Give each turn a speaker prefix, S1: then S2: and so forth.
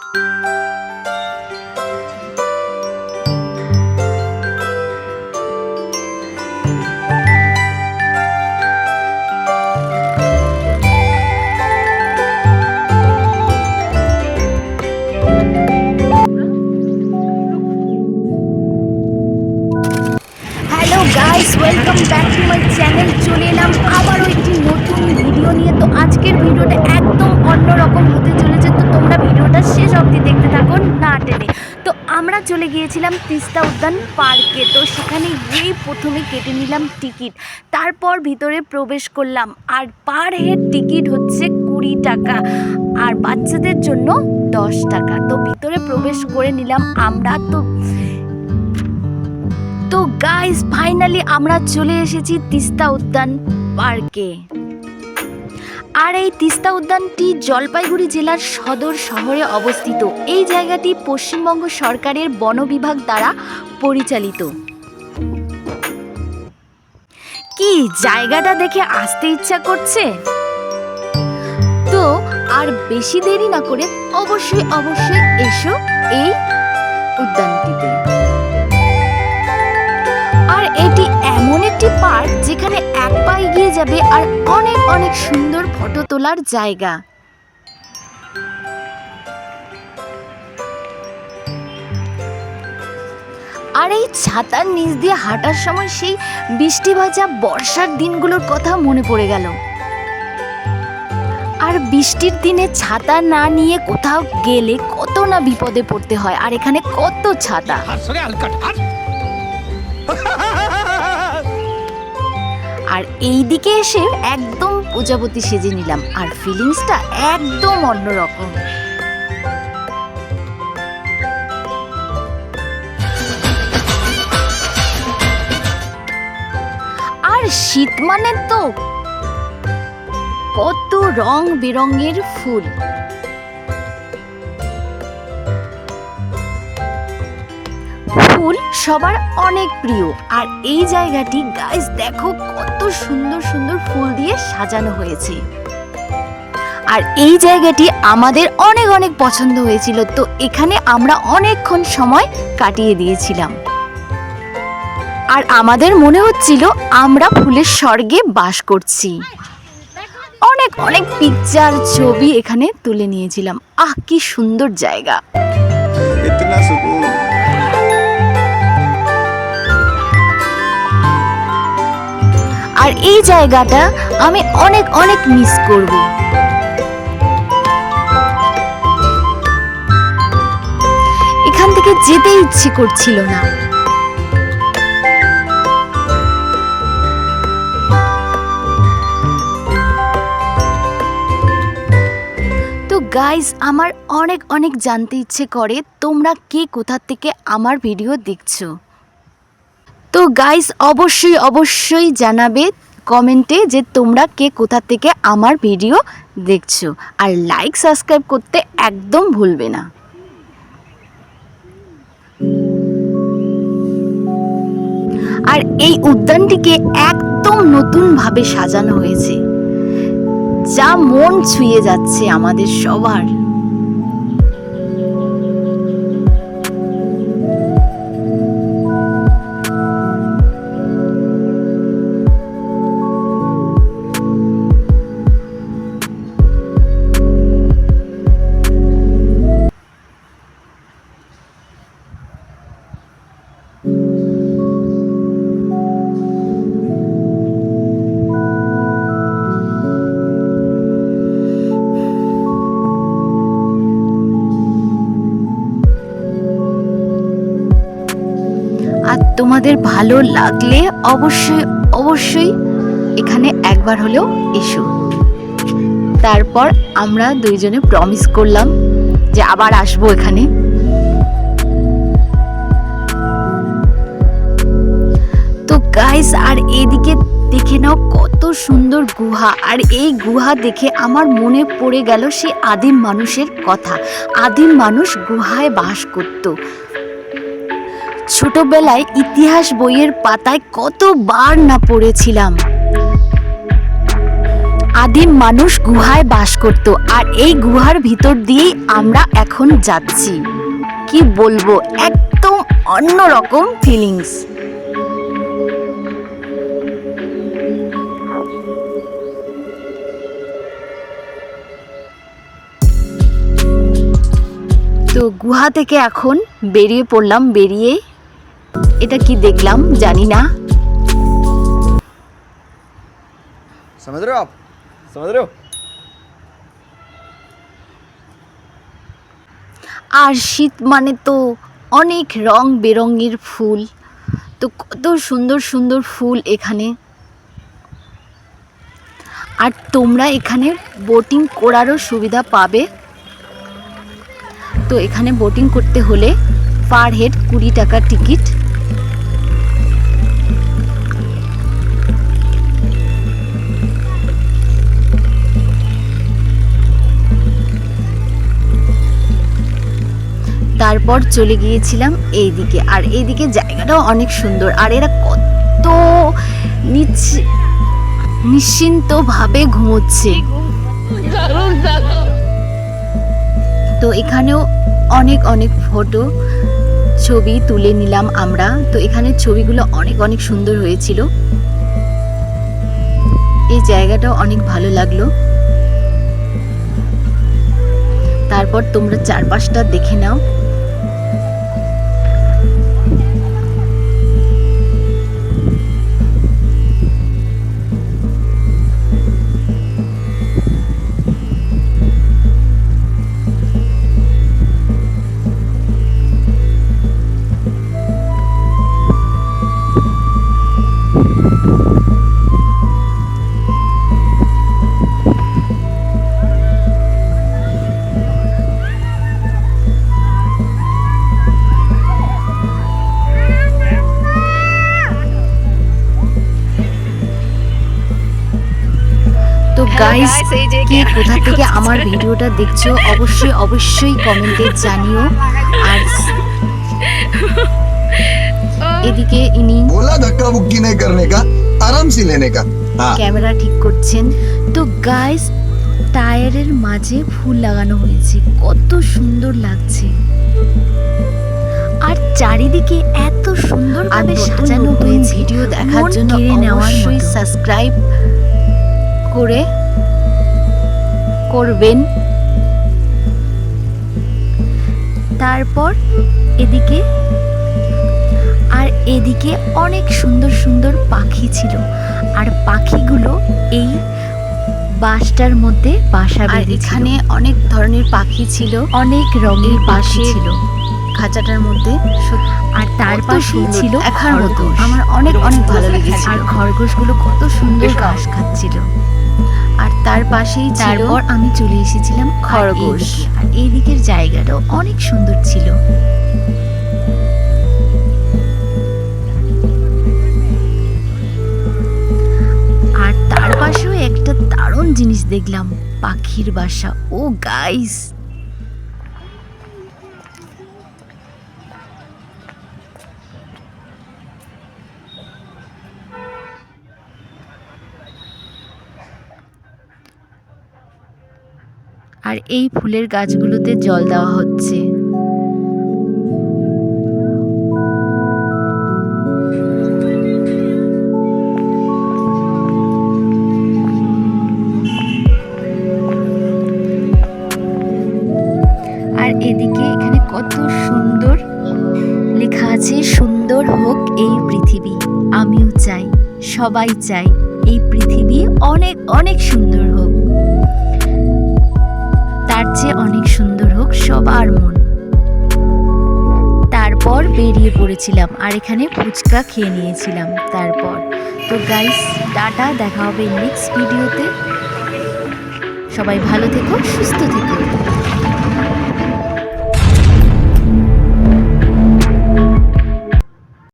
S1: you গিয়েছিলাম তিস্তা উদ্যান পার্কে। তো সেখানে গিয়েই প্রথমে কেটে নিলাম টিকিট। তারপর ভিতরে প্রবেশ করলাম। আর পার হেড টিকিট হচ্ছে কুড়ি টাকা। আর বাচ্চাদের জন্য দশ টাকা। তো ভিতরে প্রবেশ করে নিলাম আমরা। তো তো গাইস ফাইনালি আমরা চলে এসেছি তিস্তা উদ্যান পার্কে। আর এই তিস্তা উদ্যানটি জলপাইগুড়ি জেলার সদর শহরে অবস্থিত। এই জায়গাটি পশ্চিমবঙ্গ সরকারের বন বিভাগ দ্বারা পরিচালিত। কি জায়গাটা দেখে আসতে ইচ্ছা করছে? তো আর বেশি দেরি না করে অবশ্যই অবশ্যই এসো এই উদ্যানটিতে। আর এটি পার্ক যেখানে এক পা এগিয়ে যাবে আর অনেক অনেক সুন্দর ফটো তোলার জায়গা। আর এই ছাতার নিচ দিয়ে হাঁটার সময় সেই বৃষ্টি ভাজা বর্ষার দিনগুলোর কথা মনে পড়ে গেল। আর বৃষ্টির দিনে ছাতা না নিয়ে কোথাও গেলে কত না বিপদে পড়তে হয়, আর এখানে কত ছাতা? আর এই দিকে এসে একদম প্রজাপতি সেজে নিলাম। আর ফিলিংসটা একদম অন্যরকম। আর শীত মানে তো কত রং বেরঙের ফুল। ফুল সবার অনেক প্রিয়। আর এই জায়গাটি গাইস দেখো কত সুন্দর সুন্দর ফুল দিয়ে সাজানো হয়েছে। আর এই জায়গাটি আমাদের অনেক অনেক পছন্দ হয়েছিল, তো এখানে আমরা অনেকক্ষণ সময় কাটিয়ে দিয়েছিলাম। আর আমাদের মনে হচ্ছিল আমরা ফুলের স্বর্গে বাস করছি। অনেক অনেক পিকচার ছবি এখানে তুলে নিয়েছিলাম। আহ, কি সুন্দর জায়গা। এই জায়গাটা আমি অনেক অনেক মিস করব। এখান থেকে যেতে ইচ্ছে করছিল না। তো গাইস আমার অনেক অনেক জানতে ইচ্ছে করে তোমরা কে কোথা থেকে আমার ভিডিও দেখছ। তো গাইস অবশ্যই অবশ্যই জানাবে কমেন্টে যে তোমরা কে কোথা থেকে আমার ভিডিও দেখছ। আর লাইক সাবস্ক্রাইব করতে একদম ভুলবে না। আর এই উদ্যানটিকে একদম নতুনভাবে সাজানো হয়েছে। যা মন ছুঁয়ে যাচ্ছে আমাদের সবার। তোমাদের ভালো লাগলে অবশ্যই অবশ্যই এখানে একবার হলেও এসো। তারপর আমরা দুইজনে প্রমিস করলাম যে আবার আসব এখানে। তো গাইস আর এদিকে দেখে নাও কত সুন্দর গুহা। আর এই গুহা দেখে আমার মনে পড়ে গেল সেই আদিম মানুষের কথা। আদিম মানুষ গুহায় বাস করতো। ছোটবেলায় ইতিহাস বইয়ের পাতায় কতবার না পড়েছিলাম। আদিম মানুষ গুহায় বাস করত, আর এই গুহার ভিতর দিয়েই আমরা এখন যাচ্ছি। কি বলব, একদম অন্যরকম ফিলিংস তো গুহা থেকে এখন বেরিয়ে পড়লাম, বেরিয়ে এটা কি দেখলাম জানি না
S2: समझ रहे हो आप समझ रहे हो
S1: আর শীত মানে তো অনেক রং বেরঙের ফুল তো কত সুন্দর সুন্দর ফুল এখানে আর তোমরা এখানে বোটিং করারও সুবিধা পাবে তো এখানে বোটিং করতে হলে পার হেড কুড়ি টাকা টিকিট তারপর চলে গিয়েছিলাম এইদিকে। আর এইদিকে জায়গাটাও অনেক সুন্দর। আর এরা কত নিশ্চিন্তভাবে ঘুমোচ্ছে। তো এখানেও অনেক অনেক ফটো ছবি তুলে নিলাম আমরা। তো এখানে ছবিগুলো অনেক অনেক সুন্দর হয়েছিল। এই জায়গাটাও অনেক ভালো লাগল। তারপর তোমরা চারপাশটা দেখে নাও। গাইস কে কোথা থেকে আমার ভিডিওটা দেখছ অবশ্যই অবশ্যই কমেন্টে জানিও। আর এদিকে ইনি
S3: বলা ধাক্কা বুক্কি নেই করনে কা আরাম সে লেনে কা
S1: ক্যামেরা ঠিক করছেন। তো গাইস টায়ারের মাঝে ফুল লাগানো হয়েছে। কত সুন্দর লাগছে। আর চারিদিকে এত সুন্দর ভাবে সাজানো হয়েছে। ভিডিও দেখার জন্য অবশ্যই সাবস্ক্রাইব করে করবেন। তারপর এদিকে আর এদিকে অনেক সুন্দর সুন্দর পাখি ছিল। আর পাখিগুলো এই বাসটার মধ্যে বাসা বেঁধেছিল। এখানে অনেক ধরনের পাখি ছিল। অনেক রঙের পাশে ছিল। খাঁচাটার মধ্যে আর তার পাশেই ছিল মতো। আমার অনেক অনেক ভালো লেগেছে আর খরগোশগুলো কত সুন্দর ঘাস খাচ্ছিল। আর তার পাশেই তারপর আমি চলে এসেছিলাম খরগোশ। আর এই দিকের জায়গাটাও অনেক সুন্দর ছিল। আর তার পাশেও একটা দারুণ জিনিস দেখলাম পাখির বাসা। ও গাইস! আর এই ফুলের গাছগুলোতে জল দেওয়া হচ্ছে। আর এদিকে এখানে কত সুন্দর লেখা আছে, সুন্দর হোক এই পৃথিবী। আমিও চাই, সবাই চাই এই পৃথিবী অনেক অনেক সুন্দর হোক। তার চেয়ে অনেক সুন্দর হোক, সবার মন। তারপর বেরিয়ে পড়েছিলাম আর এখানে ফুচকা খেয়ে নিয়েছিলাম তারপর। তো গাইস টাটা, দেখা হবে নেক্সট ভিডিওতে সবাই ভালো থেকো, সুস্থ থেকো।